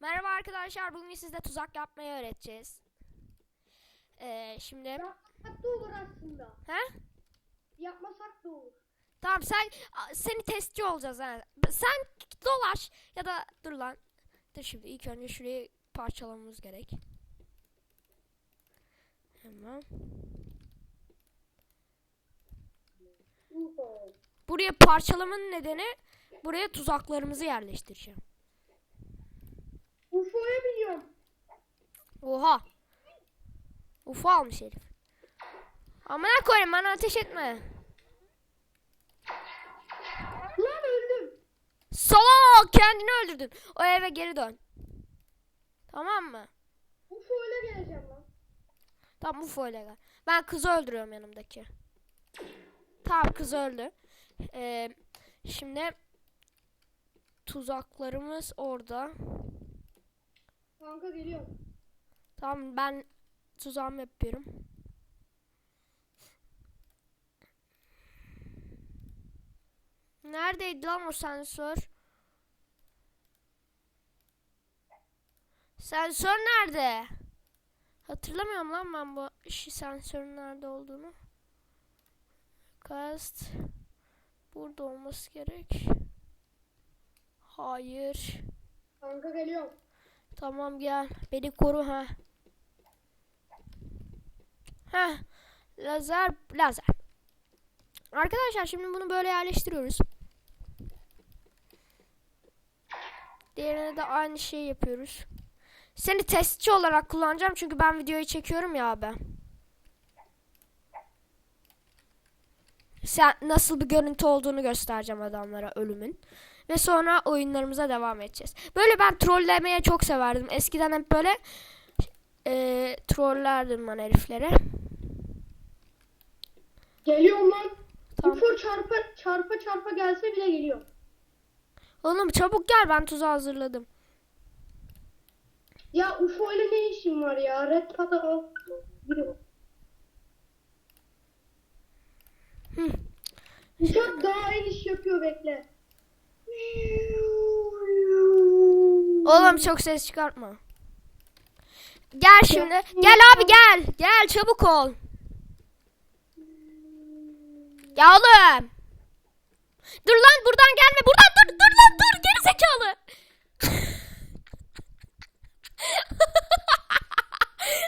Merhaba arkadaşlar. Bugün size tuzak yapmayı öğreteceğiz. Ee, şimdi Yapmasak da olur aslında. he? Yapmasak da olur. Tamam sen seni testçi olacağız ha. Sen dolaş ya da dur lan. Dur şimdi ilk önce şurayı parçalamamız gerek. Hemen. Buraya parçalamanın nedeni buraya tuzaklarımızı yerleştireceğim. UFO'ya biliyorum. Oha. Ufa almış herif. Amına koyayım bana ateş etme. Lan öldüm. Salak kendini öldürdün. O eve geri dön. Tamam mı? UFO ile geleceğim lan. Tamam UFO ile gel. Ben kızı öldürüyorum yanımdaki. Tamam kız öldü. Ee, şimdi tuzaklarımız orada. Kanka geliyorum. Tamam ben tuzağımı yapıyorum. Neredeydi lan o sensör? Sensör nerede? Hatırlamıyorum lan ben bu işi sensörün nerede olduğunu. Cast burada olması gerek. Hayır. Kanka geliyorum. Tamam gel. Beni koru ha. Heh. Lazer, lazer. Arkadaşlar şimdi bunu böyle yerleştiriyoruz. Diğerine de aynı şeyi yapıyoruz. Seni testçi olarak kullanacağım çünkü ben videoyu çekiyorum ya abi. Sen nasıl bir görüntü olduğunu göstereceğim adamlara ölümün. Ve sonra oyunlarımıza devam edeceğiz. Böyle ben trollemeye çok severdim. Eskiden hep böyle e, trollerdim ben heriflere. Geliyorum lan. Tamam. UFO çarpa çarpa çarpa gelse bile geliyor. Oğlum çabuk gel ben tuzağı hazırladım. Ya UFO ile ne işin var ya? Red Pata al. Uçak daha iyi iş yapıyor bekle. Oğlum çok ses çıkartma. Gel şimdi. Gel abi gel. Gel çabuk ol. Ya oğlum. Dur lan buradan gelme. Buradan dur dur lan dur. Geri zekalı.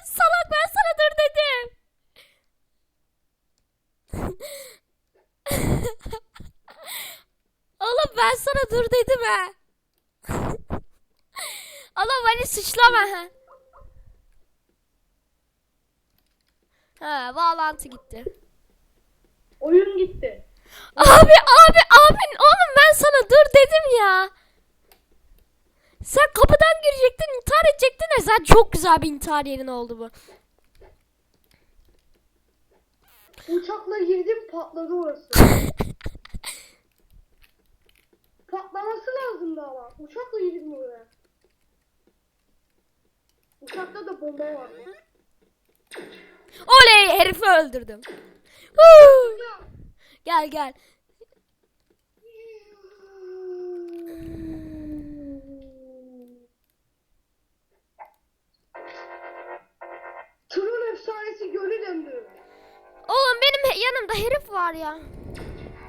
Salak ben sana dur dedim. Oğlum ben sana dur dedim ha. Oğlum beni suçlama ha. Ha bağlantı gitti. Oyun gitti. Abi abi abi oğlum ben sana dur dedim ya. Sen kapıdan girecektin intihar edecektin ya sen çok güzel bir intihar yerin oldu bu. Uçakla girdim patladı orası. Patlaması lazımdı ama. Uçakla girdim oraya. Uçakta da bomba vardı. Oley herifi öldürdüm. Huu. Gel gel. Tırın efsanesi gölü döndü. Oğlum benim yanımda herif var ya.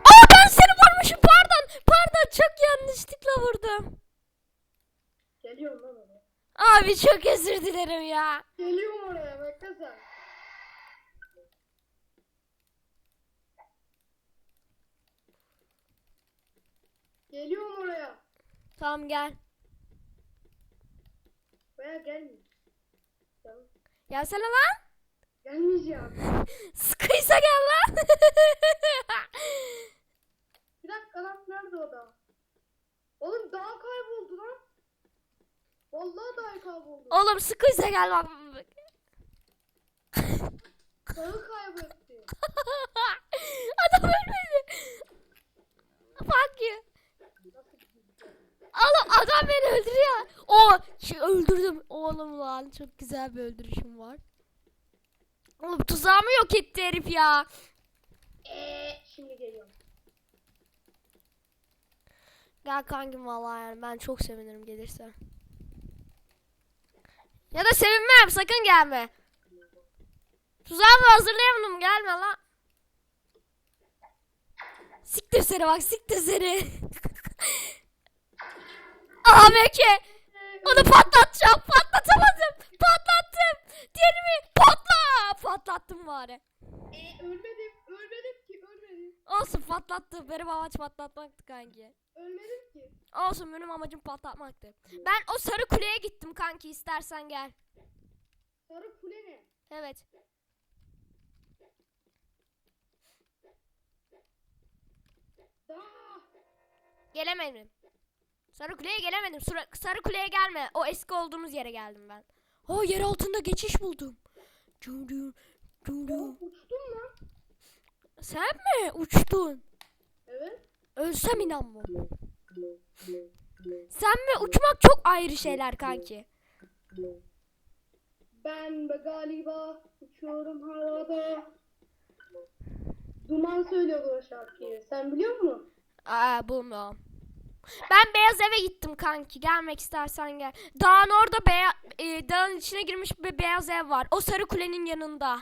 Aa ben seni vurmuşum pardon. Pardon çok yanlışlıkla vurdum. Geliyorum lan oraya. Abi çok özür dilerim ya. Geliyorum oraya bekle. Geliyorum oraya. Tamam gel. Veya gelmeyeyim. Tamam. Gelsene lan. Gelmeyeceğim. Sıkıysa gel lan. Bir dakika lan nerede o da? Oğlum dağ kayboldu lan. Vallahi dağ kayboldu. Sıkıysa gel bak. Dağı kaybetti. Adam ölmedi. Fuck you. Oğlum adam beni öldürüyor. O şu öldürdüm. Oğlum lan çok güzel bir öldürüşüm var. Oğlum tuzağımı yok etti herif ya. Eee şimdi geliyorum. Gel kankim vallahi yani ben çok sevinirim gelirse. Ya da sevinmem sakın gelme. Tuzağımı hazırlayamadım gelme lan. Siktir seni bak siktir seni. AMK. Onu patlatacağım. Patlatamadım. Patlattım. Diğerini patla. Patlattım bari. E, ölmedim. Ölmedim ki. Ölmedim. Olsun patlattım. Benim amaç patlatmaktı kanki. Ölmedim ki. Olsun benim amacım patlatmaktı. Ben o sarı kuleye gittim kanki istersen gel. Sarı kule ne? Evet. Aa, Gelemedim. Sarı kuleye gelemedim. Sura- sarı kuleye gelme. O eski olduğumuz yere geldim ben. O yer altında geçiş buldum. Cudu. oğlum uçtum lan. Sen mi uçtun? Evet. Ölsem inanmam. Sen ve uçmak çok ayrı şeyler kanki. Ben de galiba uçuyorum havada. Duman söylüyordu o şarkıyı. Sen biliyor musun? Aa bulmuyorum. Ben beyaz eve gittim kanki. Gelmek istersen gel. Dağın orada beya e, dağın içine girmiş bir beyaz ev var. O sarı kulenin yanında.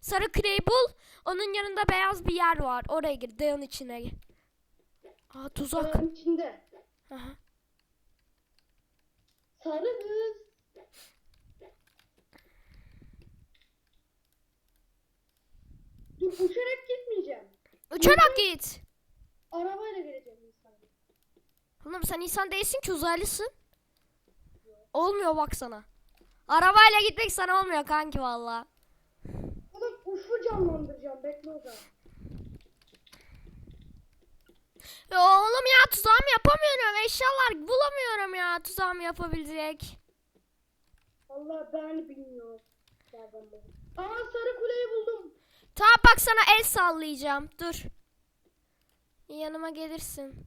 Sarı kuleyi bul. Onun yanında beyaz bir yer var. Oraya gir. Dağın içine. Aa tuzak. Dağın içinde. Aha. Sarı kız. Dur uçarak gitmeyeceğim. Uçarak git. Arabayla geleceğim insan. Oğlum sen insan değilsin ki uzaylısın. Olmuyor baksana. Arabayla gitmek sana olmuyor kanki valla. Oğlum ufku canlandıracağım. Bekle o zaman. Ya oğlum ya tuzağımı yapamıyorum. Eşyalar bulamıyorum ya tuzağımı yapabilecek. Allah ben bilmiyorum. Aa sarı kuleyi buldum. Tamam bak sana el sallayacağım. Dur. Yanıma gelirsin.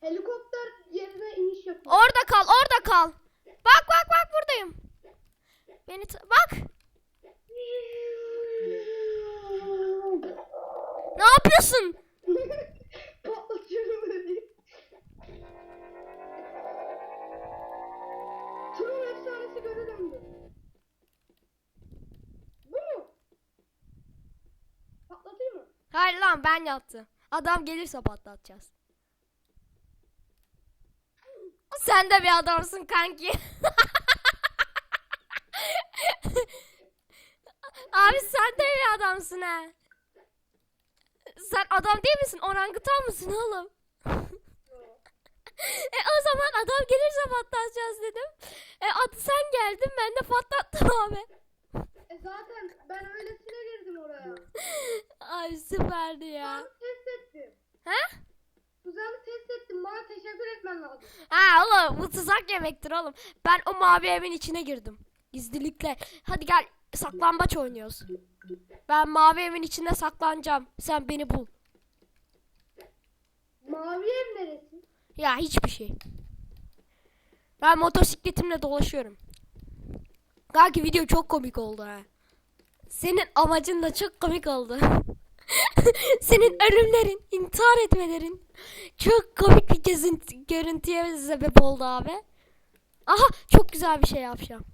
Helikopter yerine iniş yapıyor. Orada kal, orada kal. Bak bak bak buradayım. Beni bak. Ne yapıyorsun? Patlatıyorum beni. Tron efsanesi göre döndü. Bu mu? Patlatayım mı? Hayır lan ben yaptım. Adam gelirse patlatacağız. Sen de bir adamsın kanki. Abi sen de bir adamsın ha. Sen adam değil misin? Orangutan mısın oğlum? e o zaman adam gelirse patlatacağız dedim. E at sen geldin ben de patlattım abi. E zaten ben öylesine girdim oraya. Ay süperdi ya. Tuzağını test ettim. Ha? Tuzağını test ettim. Bana teşekkür etmen lazım. Ha oğlum bu tuzak yemektir oğlum. Ben o mavi evin içine girdim. Gizlilikle. Hadi gel saklambaç oynuyoruz. Ben mavi evin içinde saklanacağım. Sen beni bul. Mavi ev neresi? Ya hiçbir şey. Ben motosikletimle dolaşıyorum. Kanki video çok komik oldu ha. Senin amacın da çok komik oldu. Senin ölümlerin, intihar etmelerin çok komik bir gezinti, görüntüye sebep oldu abi. Aha çok güzel bir şey yapacağım.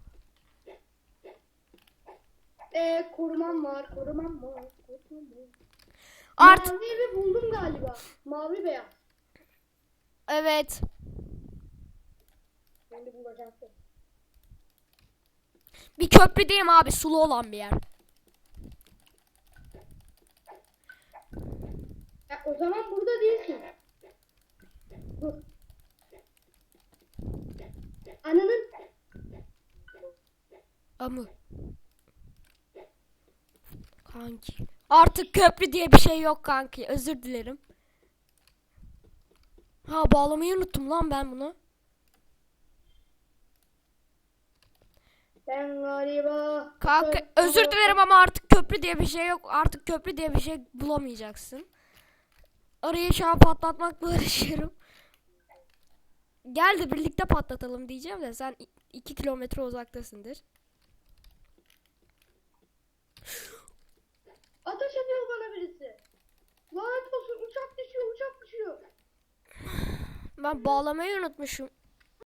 E korumam var. Korumam var. Korumam var. Art Mavi evi buldum galiba. Mavi beyaz. evet. Ben de bulacaktım. Bir köprü diyeyim abi sulu olan bir yer. Ya, o zaman burada değilsin. Dur. Ananın Amı. Kanki. Artık köprü diye bir şey yok kanki. Özür dilerim. Ha bağlamayı unuttum lan ben bunu. ben galiba Kanka özür dilerim ama artık köprü diye bir şey yok. Artık köprü diye bir şey bulamayacaksın. Arayı şu an patlatmakla uğraşıyorum. Gel de birlikte patlatalım diyeceğim de sen 2 kilometre uzaktasındır. Ateş ediyor bana birisi. Lanet olsun uçak düşüyor uçak düşüyor. Ben bağlamayı unutmuşum.